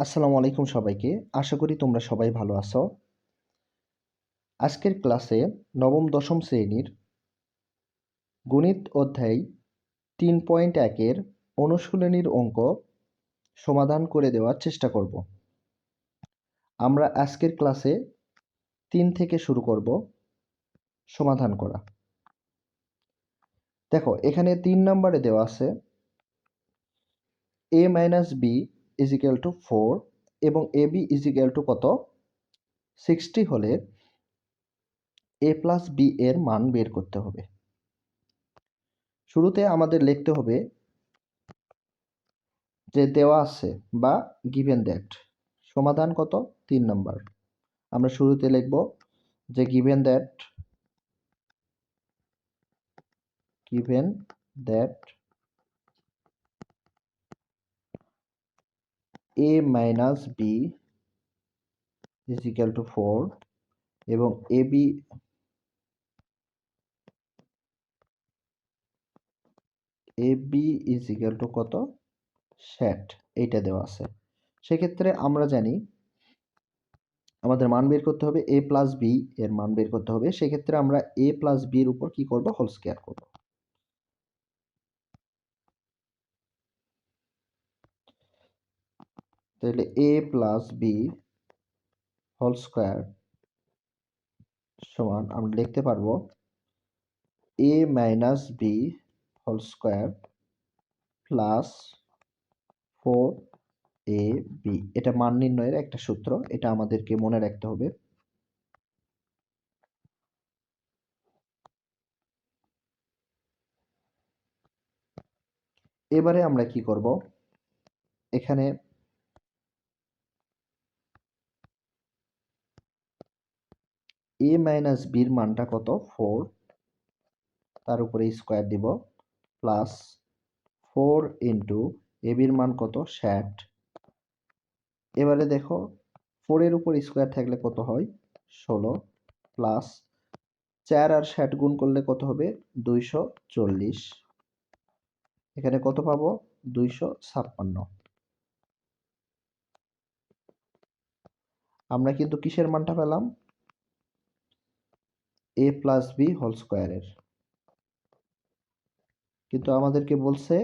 আসসালামু আলাইকুম সবাইকে। আশা করি তোমরা সবাই ভালো আছো। আজকের ক্লাসে নবম, দশম শ্রেণির গণিত অধ্যায় তিন পয়েন্ট একের অনুশীলনীর অঙ্ক সমাধান করে দেওয়ার চেষ্টা করব। আমরা আজকের ক্লাসে তিন থেকে শুরু করব সমাধান করা। দেখো, এখানে তিন নম্বরে দেওয়া আছে, A minus B is equal to four এবং A B is equal to কত? সিক্সটি হলে এ প্লাস বি এর মান বের করতে হবে। শুরুতে আমাদের লিখতে হবে যে দেওয়া আছে বা গিভেন দ্যাট সমাধান কত? তিন নম্বর। আমরা শুরুতে লিখব যে given that given that A minus B is equal to four এবং A B A B is equal to কত? স্যাট এইটা দেওয়া আছে। সেক্ষেত্রে আমরা জানি আমাদের মান বের করতে হবে এ প্লাস বি এর মান বের করতে হবে। সেক্ষেত্রে আমরা এ প্লাস বি এর উপর কি করব? হোল স্কোয়ার করব। তাহলে A plus B whole square সমান আমরা লিখতে পারব A minus B whole square plus four A B এটা মান নির্ণয়ের একটা সূত্র, এটা আমাদেরকে মনে রাখতে হবে। এবারে আমরা কি করব? এখানে এ মাইনাস বির মানটা কত? ফোর তার উপরে স্কোয়ার দিব প্লাস ফোর ইন্টু এ বির মান কত? ষাট। এবারে দেখো ফোরের উপর স্কোয়ার থাকলে কত হয়? ষোলো প্লাস চার আর ষাট গুণ করলে কত হবে? দুইশো চল্লিশ। এখানে কত পাবো? দুইশো ছাপ্পান্ন। আমরা কিন্তু কিসের মানটা পেলাম? এ প্লাস বি হোল স্কোয়ারের কিন্তু আমাদেরকে বলছে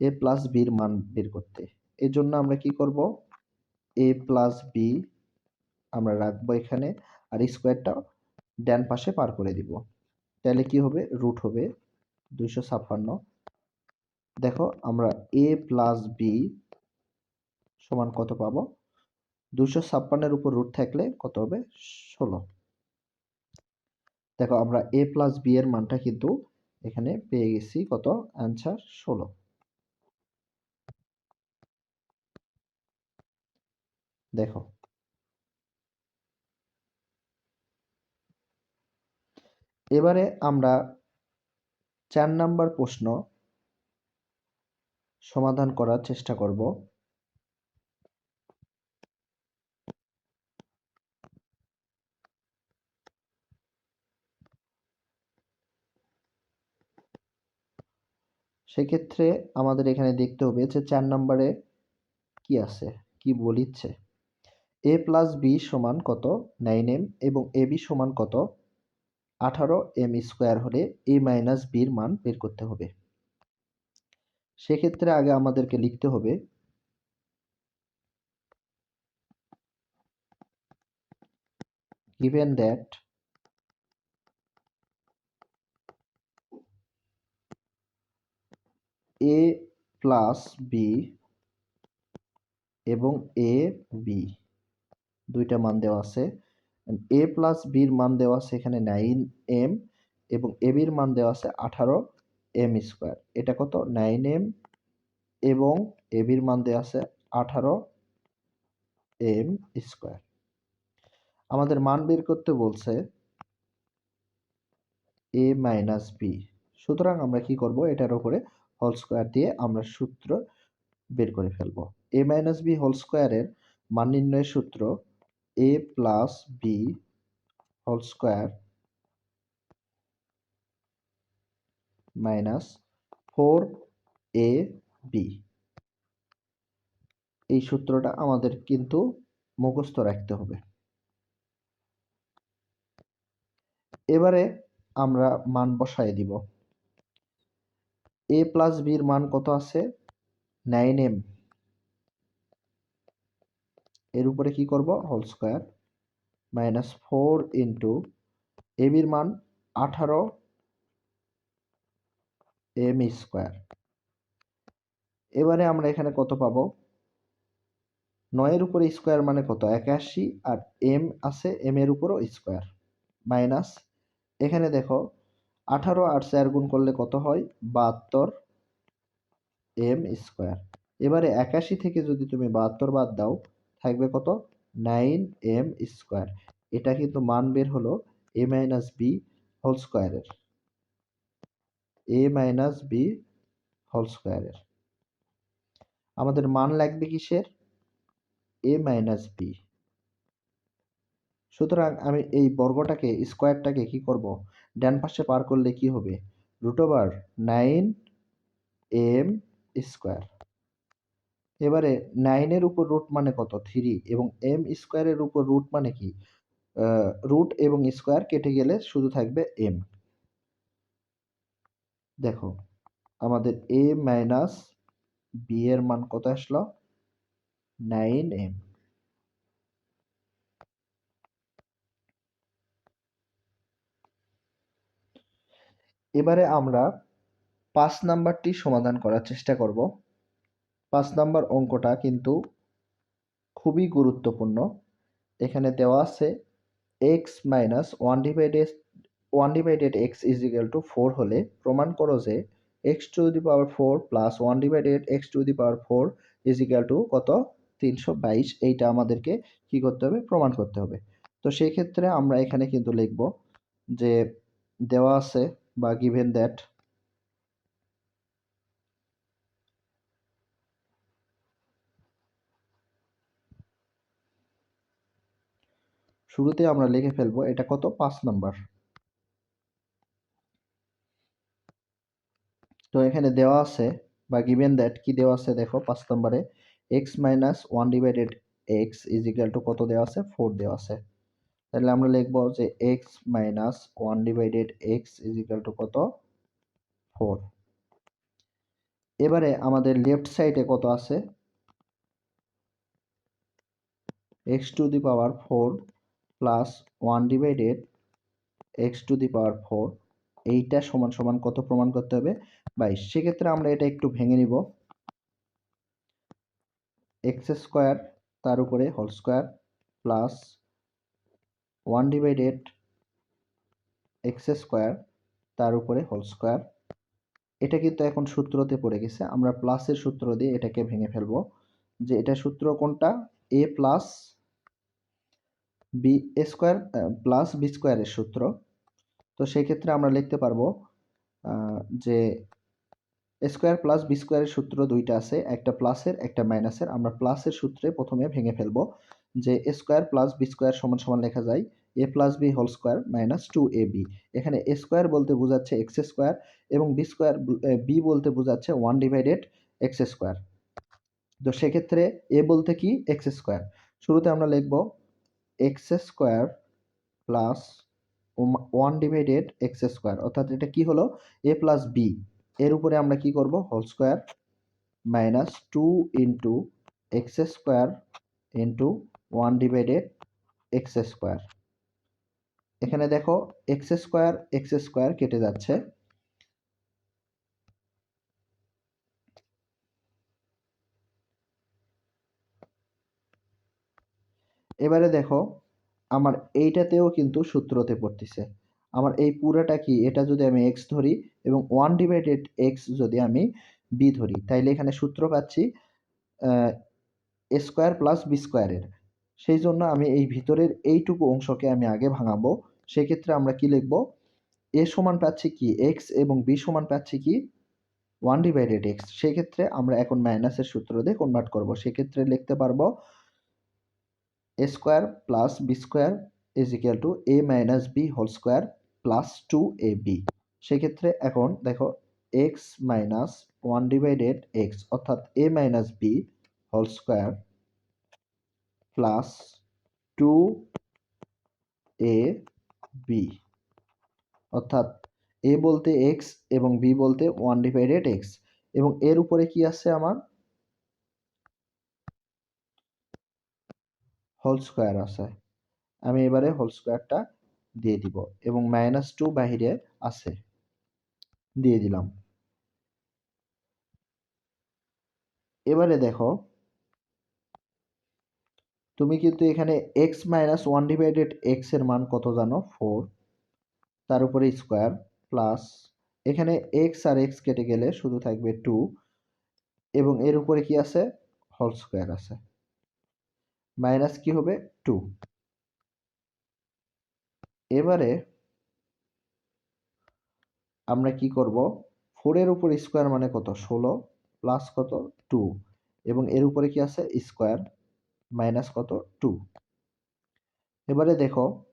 এ প্লাস বির মান বের করতে। এই জন্য আমরা কি করব? এ প্লাস বি আমরা রাখব এখানে আর স্কোয়ারটা ডান পাশে পার করে দিব। তাহলে কি হবে? রুট হবে দুইশো ছাপ্পান্ন। দেখো আমরা এ প্লাস বি সমান কত পাবো? দুশো ছাপ্পান্নের উপর রুট থাকলে কত হবে? ষোলো। দেখো আমরা এ প্লাস বি এর মানটা কিন্তু এখানে পেয়ে গেছি কত? অ্যান্সার ষোলো। দেখো। এবারে আমরা চার নাম্বার প্রশ্ন সমাধান করার চেষ্টা করব। সেক্ষেত্রে আমাদের এখানে দেখতে হবে যে চার নম্বরে কি আছে, কি বলিচ্ছে? এ প্লাস বি সমান কত? নাইন এম এবং এ বি সমান কত? আঠারো এম স্কোয়ার হলে এ মাইনাস বির মান বের করতে হবে। সেক্ষেত্রে আগে আমাদেরকে লিখতে হবে given that A plus B এবং এ বি দুইটা মান দেওয়া আছে। এ প্লাস বির মান দেওয়া আছে এখানে নাইন এম এবং এ বির মান দেওয়া আছে আঠারো এম স্কোয়ার এটা কত? নাইন এম এবং এ বির মান দেওয়া আছে আঠারো এম স্কোয়ার আমাদের মান বের করতে বলছে এ মাইনাস বি সুতরাং আমরা কি করব? এটার উপরে হোল স্কোয়ার দিয়ে আমরা সূত্র বের করে ফেলব। এ মাইনাস বি হোল স্কোয়ারের মান নির্ণয়ের সূত্র A plus B whole square minus four A B এই সূত্রটা আমাদের কিন্তু মুখস্থ রাখতে হবে। এবারে আমরা মান বসায় দিব। এ প্লাস বির মান কত আছে? নাইন এম এর উপরে কি করব? Whole square minus four into A বির মান আঠারো এম স্কোয়ার এবারে আমরা এখানে কত পাবো? নয়ের উপরে স্কোয়ার মানে কত? একাশি আর এম আছে এম এর উপরও স্কোয়ার মাইনাস এখানে দেখো আঠারো আর চার গুণ করলে কত হয়? বাহাত্তর এম স্কোয়ার। এবারে একাশি থেকে যদি তুমি বাহাত্তর বাদ দাও, থাকবে কত? Nine M square. এটা কিন্তু মান বের হলো এ মাইনাস বি হোল স্কোয়ারের। এ মাইনাস বি হোল স্কোয়ারের। আমাদের মান লাগবে কিসের? A minus B. সুতরাং আমি এই বর্গটাকে, স্কোয়ারটাকে কি করব? ডান পাশে পার করলে কি হবে? Root over nine M square এবারে নাইনের উপর রুট মানে কত? থ্রি এবং এম স্কোয়ারের উপর রুট মানে কি? রুট এবং স্কোয়ার কেটে গেলে শুধু থাকবে এম দেখো, আমাদের এ মাইনাস বি এর মান কত আসলো? নাইন এম এবারে আমরা পাঁচ নাম্বারটি সমাধান করার চেষ্টা করব। পাঁচ নাম্বার অঙ্কটা কিন্তু খুবই গুরুত্বপূর্ণ। এখানে দেওয়া আছে X minus one divided one divided X is equal to four হলে প্রমাণ করো যে X to the power four plus one divided X to the power four is equal to কত? তিনশো বাইশ। এইটা আমাদেরকে কি করতে হবে? প্রমাণ করতে হবে। তো সেই ক্ষেত্রে আমরা এখানে কিন্তু লিখব যে দেওয়া আছে বা গিভেন দ্যাট শুরুতে আমরা লিখে ফেলব, এটা কত? পাঁচ নাম্বার। তো এখানে দেওয়া আছে, বা গিভেন দ্যাট কি দেওয়া আছে দেখো, পাঁচ নাম্বারে X minus one divided X is equal to কত দেওয়া আছে? ফোর দেওয়া আছে। তাহলে আমরা লিখব যে X minus one divided X is equal to কত? ফোর এবারে আমাদের লেফট সাইডে কত আছে? X to the power four plus one divided X to the power four এইটা সমান সমান কত প্রমাণ করতে হবে? বাইশ। সেক্ষেত্রে আমরা এটা একটু ভেঙে নিব। এক্স স্কোয়ার তার উপরে whole square plus one divided X square, তার উপরে হোল স্কোয়ার। এটা কিন্তু এখন সূত্রতে পড়ে গেছে। আমরা প্লাসের সূত্র দিয়ে এটাকে ভেঙে ফেলব। যে এটা সূত্র কোনটা? A plus B A square plus B স্কোয়ারের সূত্র। তো সেই ক্ষেত্রে আমরা লিখতে পারব যে স্কোয়ার প্লাস বি স্কোয়ারের সূত্র দুইটা আছে। একটা প্লাসের, একটা মাইনাসের। আমরা প্লাসের সূত্রে প্রথমে ভেঙে ফেলব। যে A square plus B square সমান সমান লেখা যায় A plus B whole square minus two A B এখানে এ স্কোয়ার বলতে বোঝাচ্ছে এক্স স্কোয়ার এবং বি স্কোয়ার বি বলতে বোঝাচ্ছে ওয়ান ডিভাইডেড এক্স স্কোয়ার তো সেক্ষেত্রে এ বলতে কি? এক্স স্কোয়ার শুরুতে আমরা লিখব X square plus one divided X square অর্থাৎ এটা কি হলো? এ প্লাস বি এর উপরে আমরা কি করব? Whole square minus two into X square into one divided X square. এখানে দেখো এক্স স্কোয়ার এক্স স্কোয়ার কেটে যাচ্ছে। এবারে দেখো, আমার এইটাতেও কিন্তু সূত্রতে পড়তেছে। আমার এই পুরাটা কি? এটা যদি আমি এক্স ধরি এবং ওয়ান ডিভাইডেড এক্স যদি আমি বি ধরি, তাইলে এখানে সূত্র পাচ্ছি স্কোয়ার প্লাস বি স্কোয়ারের। সেই জন্য আমি এই ভিতরের এইটুকু অংশকে আমি আগে ভাঙাবো। সেক্ষেত্রে আমরা কি লিখব? এ সমান পাচ্ছি কি এক্স এবং বি সমান পাচ্ছি কি ওয়ান ডিভাইডেড এক্স সেক্ষেত্রে আমরা এখন মাইনাসের সূত্র দিয়ে কনভার্ট করব। সেক্ষেত্রে লিখতে পারব A square plus B square is equal to A minus B whole square plus two A B সেক্ষেত্রে এখন দেখো X minus one divided X অর্থাৎ A minus B whole square plus two A B অর্থাৎ এ বলতে x এবং B বলতে one divided x এবং এর উপরে কি আছে আমার? হোল স্কোয়ার আছে। আমি এবারে হোল স্কোয়ারটা দিয়ে দিব এবং মাইনাস টু বাহিরে আছে। দিয়ে দিলাম। এবারে দেখো তুমি কিন্তু এখানে এক্স মাইনাস ওয়ান ডিভাইডেড এক্সের মান কত জানো? ফোর তার উপরে স্কোয়ার প্লাস এখানে এক্স আর এক্স কেটে গেলে শুধু থাকবে টু এবং এর উপরে কি আছে? হোল স্কোয়ার আছে। মাইনাস কি হবে? টু এবারে আমরা কি করব? ফোরের উপর স্কোয়ার মানে কত? ষোলো প্লাস কত? টু এবং এর উপরে কি আছে? স্কোয়ার মাইনাস কত? টু। এবারে দেখো,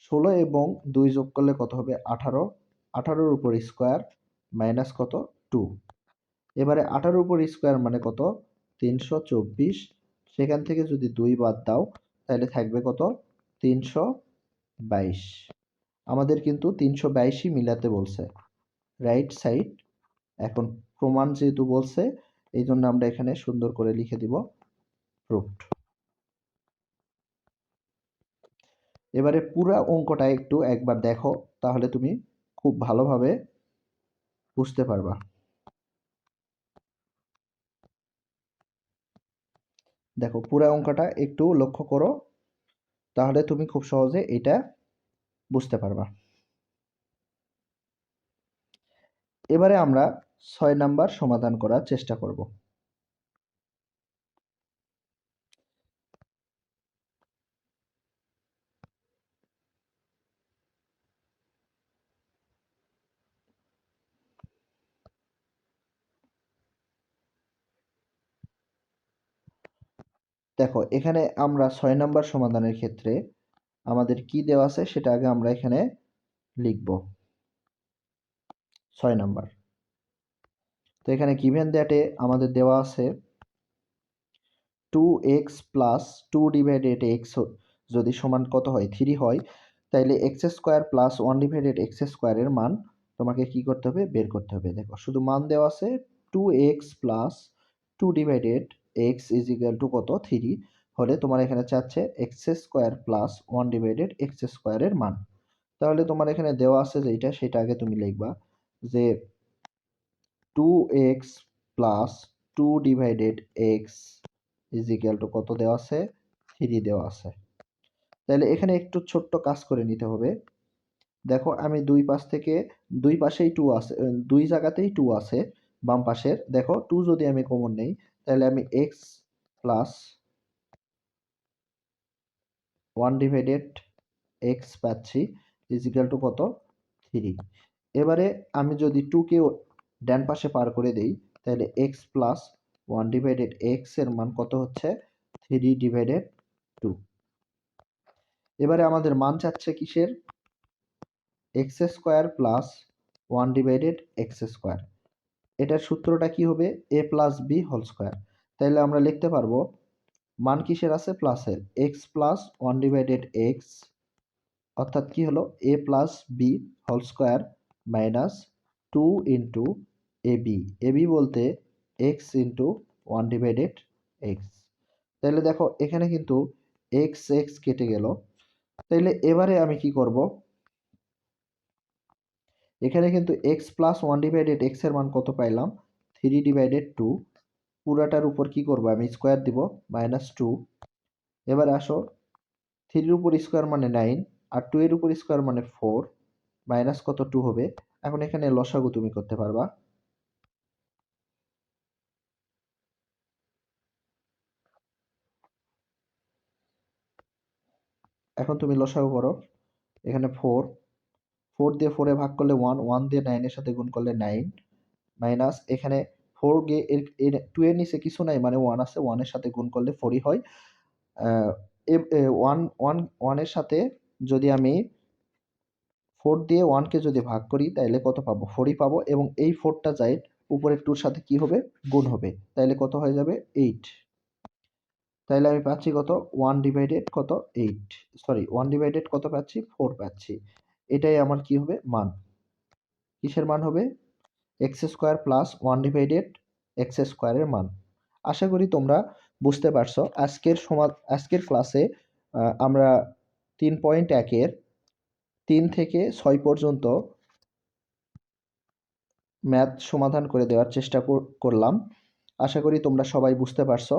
ষোলো এবং দুই যোগ করলে কত হবে? আঠারো। আঠারোর উপর স্কোয়ার মাইনাস কত? টু। এবারে আঠারোর উপর স্কোয়ার মানে কত? তিনশো চব্বিশ। সেখান থেকে যদি দুই বাদ দাও, তাহলে থাকবে কত? তিনশো বাইশ। আমাদের কিন্তু তিনশো বাইশই মিলাতে বলছে। Right side. এখন প্রমাণ যেহেতু বলছে এই জন্য আমরা এখানে সুন্দর করে লিখে দিব। প্রুফড এবারে পুরা অঙ্কটা একটু একবার দেখো, তাহলে তুমি খুব ভালোভাবে বুঝতে পারবা। দেখো, পুরা অঙ্কটা একটু লক্ষ্য করো, তাহলে তুমি খুব সহজে এটা বুঝতে পারবা। এবারে আমরা ছয় নাম্বার সমাধান করার চেষ্টা করব। দেখো, এখানে আমরা ছয় নাম্বার সমাধানের ক্ষেত্রে আমাদের কি দেওয়া আছে সেটা আগে আমরা এখানে লিখব। ছয় নাম্বার। তো এখানে গিভেন দ্যাটে আমাদের দেওয়া আছে two X plus two divided X যদি সমান কত হয় থ্রি হয়, তাইলে X square plus one divided X স্কোয়ারের মান তোমাকে কি করতে হবে? বের করতে হবে। দেখো, শুধু মান দেওয়া আছে two X plus two divided X is equal to কত? থ্রি হলে তোমার এখানে চাচ্ছে X square plus one divided X স্কোয়ারের মান। তাহলে তোমার এখানে দেওয়া আছে যেটা সেটা আগে তুমি লিখবা যে two X plus two divided X is equal to কত দেওয়া আছে? থ্রি দেওয়া আছে। তাহলে এখানে একটু ছোট্ট কাজ করে নিতে হবে। দেখো, আমি দুই পাশ থেকে, দুই পাশেই টু আছে, দুই জায়গাতেই টু আছে বাম পাশের। দেখো টু যদি আমি কমন নেই তাহলে আমি X plus one divided X পাচ্ছি ইজিক্যাল টু কত? থ্রি এবারে আমি যদি টুকে ডান পাশে পার করে দেই, তাহলে এক্স প্লাস ওয়ান ডিভাইডেড এক্সের মান কত হচ্ছে? থ্রি ডিভাইডেড টু এবারে আমাদের মান চাচ্ছে কিসের? X square plus one divided X square এটার সূত্রটা কি হবে? A plus B whole square তাহলে আমরা লিখতে পারব, মান কিসের আছে? প্লাসের X plus one divided X অর্থাৎ কি হলো? A plus B whole square minus two into A B A B বলতে X into one divided X তাহলে দেখো, এখানে কিন্তু এক্স এক্স কেটে গেল। তাইলে এবারে আমি কি করব? এখানে কিন্তু এক্স প্লাস ওয়ান ডিভাইডেড এক্সের মান কত পাইলাম? থ্রি ডিভাইডেড টু পুরাটার উপর কি করব? আমি স্কোয়ার দিব মাইনাস টু এবার আসো থ্রির উপর স্কোয়ার মানে নাইন আর টু এর উপর স্কোয়ার মানে ফোর মাইনাস কত টু হবে? এখন এখানে লসাগু তুমি করতে পারবা। এখন তুমি লসাগু করো। এখানে ফোর ফোর দিয়ে ফোরে ভাগ করলে ওয়ান ওয়ান দিয়ে নাইনের সাথে গুণ করলে নাইন মাইনাস এখানে ফোর গে এর টু এর নিচে কিছু নাই মানে ওয়ান আছে ওয়ানের সাথে গুণ করলে ফোরই হয়। ওয়ান ওয়ান ওয়ানের সাথে যদি আমি ফোর দিয়ে ওয়ানকে যদি ভাগ করি তাহলে কত পাবো? ফোরই পাবো এবং এই ফোরটা যাই উপরের টুর সাথে কি হবে? গুণ হবে। তাইলে কত হয়ে যাবে? এইট তাহলে আমি পাচ্ছি কত? ওয়ান ডিভাইডেড কত? এইট সরি ওয়ান ডিভাইডেড কত পাচ্ছি? ফোর পাচ্ছি। এটাই আমার কি হবে? মান। কিসের মান হবে? X square plus one divided X স্কোয়ারের মান। আশা করি তোমরা বুঝতে পারছ। আজকের সমা, আজকের ক্লাসে আমরা তিন পয়েন্ট একের তিন থেকে ছয় পর্যন্ত ম্যাথ সমাধান করে দেওয়ার চেষ্টা কর- করলাম। আশা করি তোমরা সবাই বুঝতে পারছ।